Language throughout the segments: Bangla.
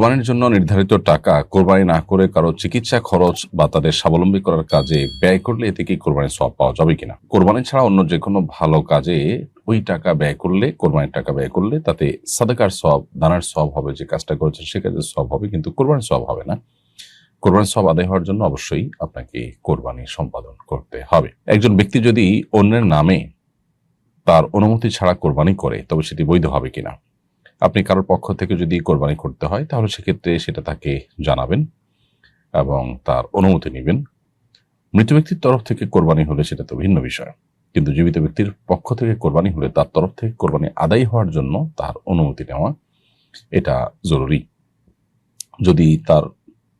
কোরবানির জন্য নির্ধারিত টাকা কোরবানি না করে কারও চিকিৎসা খরচ বা তাদের স্বাবলম্বী করার কাজে ব্যয় করলে এতে কি কোরবানির সব পাওয়া যাবে কিনা? কোরবানি ছাড়া অন্য যে কোনো ভালো কাজে ওই টাকা ব্যয় করলে, কোরবানির টাকা ব্যয় করলে তাতে সাদাকার সব দানার সব হবে, যে কাজটা করেছেন সে কাজের সব হবে, কিন্তু কোরবানির সব হবে না। কোরবানির সব আদায় হওয়ার জন্য অবশ্যই আপনাকে কোরবানি সম্পাদন করতে হবে। একজন ব্যক্তি যদি অন্যের নামে তার অনুমতি ছাড়া কোরবানি করে, তবে সেটি বৈধ হবে কিনা? আপনি কারোর পক্ষ থেকে যদি কোরবানি করতে হয়, তাহলে সেক্ষেত্রে সেটা তাকে জানাবেন এবং তার অনুমতি নেবেন। মৃত ব্যক্তির তরফ থেকে কোরবানি হলে সেটা তো ভিন্ন বিষয়। কিন্তু জীবিত ব্যক্তির পক্ষ থেকে কোরবানি হলে তার তরফ থেকে কোরবানি আদায় হওয়ার জন্য তার অনুমতি নেওয়া, এটা জরুরি। যদি তার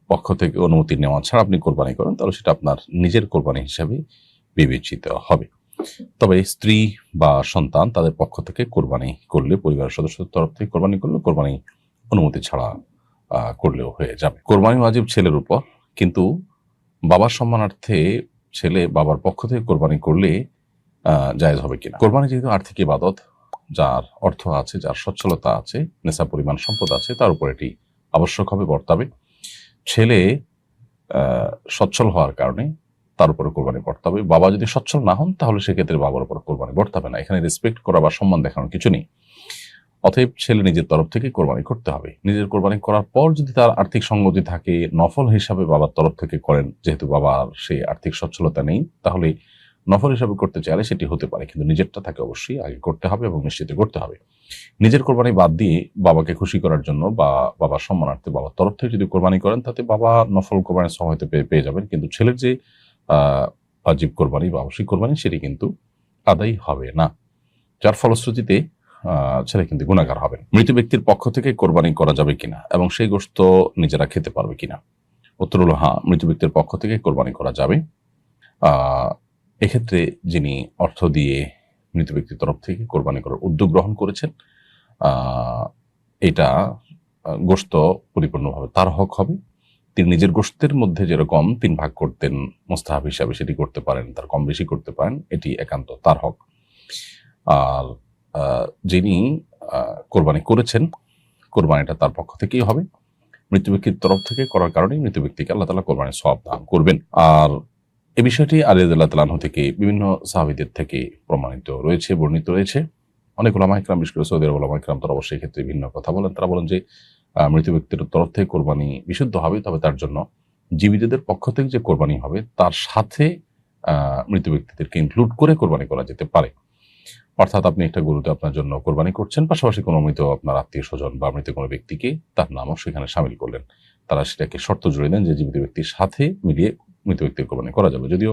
পক্ষ থেকে অনুমতি নেওয়া ছাড়া আপনি কোরবানি করেন, তাহলে সেটা আপনার নিজের কোরবানি হিসাবে বিবেচিত হবে। তবে স্ত্রী বা সন্তান তাদের পক্ষ থেকে কোরবানি করলে, পরিবারের সদস্যদের তরফ থেকে কোরবানি করলে কোরবানি অনুমতি ছাড়া করলেও হয়ে যাবে। কোরবানি ওয়াজিব ছেলের উপর, কিন্তু বাবার সম্মানার্থে ছেলে বাবার পক্ষ থেকে কোরবানি করলে জায়েজ হবে কিনা? কোরবানি যেহেতু আর্থিক ইবাদত, যার অর্থ আছে, যার সচ্ছলতা আছে নেশা পরিমাণ, সম্পদ আছে, তার উপর এটি আবশ্যক হবে, বর্তাবে। ছেলে সচ্ছল হওয়ার কারণে তার উপরে কোরবানি বর্তাবে হবে। বাবা যদি সচ্ছল না হন, তাহলে সেক্ষেত্রে বাবার উপর কোরবানি করতে হবে না। এখানে রেসপেক্ট করা বা সম্মান দেখানোর কিছু নেই। অতএব ছেলে নিজের তরফ থেকে কোরবানি করতে হবে। নিজের কোরবানি করার পর যদি তার আর্থিক সঙ্গতি থাকে, নফল হিসাবে বাবার তরফ থেকে করেন। যেহেতু বাবার সেই আর্থিক সচ্ছলতা নেই, তাহলে নফল হিসাবে করতে চাইলে সেটি হতে পারে। কিন্তু নিজেরটা তাকে অবশ্যই, আগে করতে হবে এবং নিশ্চিত করতে হবে। নিজের কোরবানি বাদ দিয়ে বাবাকে খুশি করার জন্য বা বাবার সম্মানার্থে বাবার তরফ থেকে যদি কোরবানি করেন, তাতে বাবা নফল কোরবানির সময় পেয়ে যাবেন। কিন্তু ছেলের যে আহ, ওয়াজিব কোরবানি বা আবশ্যিক কোরবানি সেটি কিন্তু আদায় হবে না। যার ফলশ্রুতিতে ছেলে কিন্তু গুণাগার হবেন মৃত ব্যক্তির পক্ষ থেকে কোরবানি করা যাবে কিনা এবং সেই গোস্ত নিজেরা খেতে পারবে কিনা? উত্তর হলো হ্যাঁ মৃত ব্যক্তির পক্ষ থেকে কোরবানি করা যাবে। এক্ষেত্রে যিনি অর্থ দিয়ে মৃত ব্যক্তির তরফ থেকে কোরবানি করার উদ্যোগ গ্রহণ করেছেন এটা গোস্ত পরিপূর্ণভাবে তার হক হবে। তিনি নিজের গোষ্ঠের মধ্যে যেরকম তিন ভাগ করতেন, মোস্তাহাব হিসাবে সেটি করতে পারেন, তার কম বেশি করতে পারেন, এটি একান্ত তার হক। আর যিনি কোরবানি করেছেন, কোরবানিটা তার পক্ষ থেকেই হবে। মৃত্যু ব্যক্তির তরফ থেকে করার কারণে মৃত্যু ব্যক্তিকে আল্লাহ তালা কোরবানির সব দান করবেন। আর এ বিষয়টি আলিয়াদুল্লাহ তালাহ থেকে বিভিন্ন সাহাবিদের থেকে প্রমাণিত রয়েছে, বর্ণিত রয়েছে। অনেক ওলামা ইকরাম বিশেষ করে সৌদি আরব ওলামা ইকরাম তারা অবশ্যই ক্ষেত্রে ভিন্ন কথা বলেন। তারা বলেন যে মৃত ব্যক্তির তরফ থেকে কোরবানি বিশুদ্ধ হবে, তবে তার জন্য জীবিতদের পক্ষ থেকে যে কোরবানি হবে, তার সাথে মৃত ব্যক্তিদেরকে ইনক্লুড করে কোরবানি করা যেতে পারে। অর্থাৎ আপনি একটা গরুতে আপনার জন্য কোরবানি করছেন, পাশাপাশি কোনো মৃত আপনার আত্মীয় স্বজন বা মৃত কোনো ব্যক্তিকে তার নামও সেখানে সামিল করলেন। তারা সেটাকে শর্ত জুড়ে দেন যে জীবিত ব্যক্তির সাথে মিলিয়ে মৃত ব্যক্তির কোরবানি করা যাবে। যদিও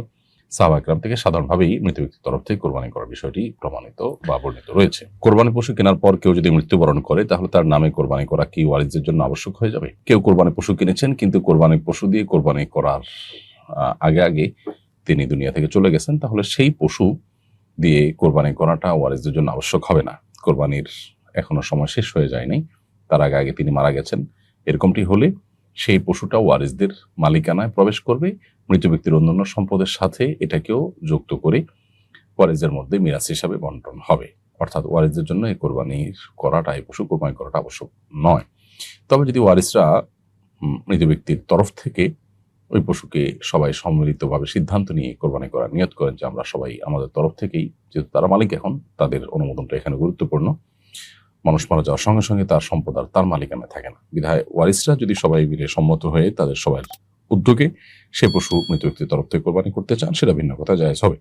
সাহাবাকরাম থেকে সাধারণভাবেই মৃত ব্যক্তির তরফ থেকে কোরবানি করার বিষয়টি প্রমাণিত বা বর্ণিত রয়েছে। কোরবানি পশু কেনার পর কেউ যদি মৃত্যুবরণ করে, তাহলে তার নামে কোরবানি করা কি ওয়ারিসদের জন্য আবশ্যক হয়ে যাবে? কেউ কোরবানি পশু কিনেছেন, কিন্তু কোরবানি পশু দিয়ে কোরবানি করার আগে আগে তিনি দুনিয়া থেকে চলে গেছেন, তাহলে সেই পশু দিয়ে কোরবানি করাটা ওয়ারিসদের জন্য আবশ্যক হবে না। কোরবানির এখনও সময় শেষ হয়ে যায়নি, তার আগে আগে তিনি মারা গেছেন। এরকমটি হলে সেই পশুটা ওয়ারিসদের মালিকানায় প্রবেশ করবে, মৃত ব্যক্তির অন্যান্য সম্পদের সাথে এটাকেও যুক্ত করে ওয়ারিসদের মধ্যে মিরাজ হিসাবে বন্টন হবে। অর্থাৎ ওয়ারিসদের জন্য এই কোরবানি করাটা, এই পশু কোরবানি করাটা আবশ্যক নয়। তবে যদি ওয়ারিসরা মৃত ব্যক্তির তরফ থেকে ওই পশুকে সবাই সম্মিলিতভাবে সিদ্ধান্ত নিয়ে কোরবানি করার নিয়ত করেন যে আমরা সবাই আমাদের তরফ থেকেই, যেহেতু তারা মালিক এখন, তাদের অনুমোদনটা এখানে গুরুত্বপূর্ণ। মানুষ মারা যাওয়ার সঙ্গে সঙ্গে তার সম্পদ আর তার মালিকানা থাকে না। বিধায় ওয়ারিসরা যদি সবাই মিলে সম্মত হয়ে তাদের সবাই উদ্যোগে সে পশু মৃত ব্যক্তির তরফ থেকে কোরবানি করতে চান, সেটা ভিন্ন কথা, জায়জ হবে।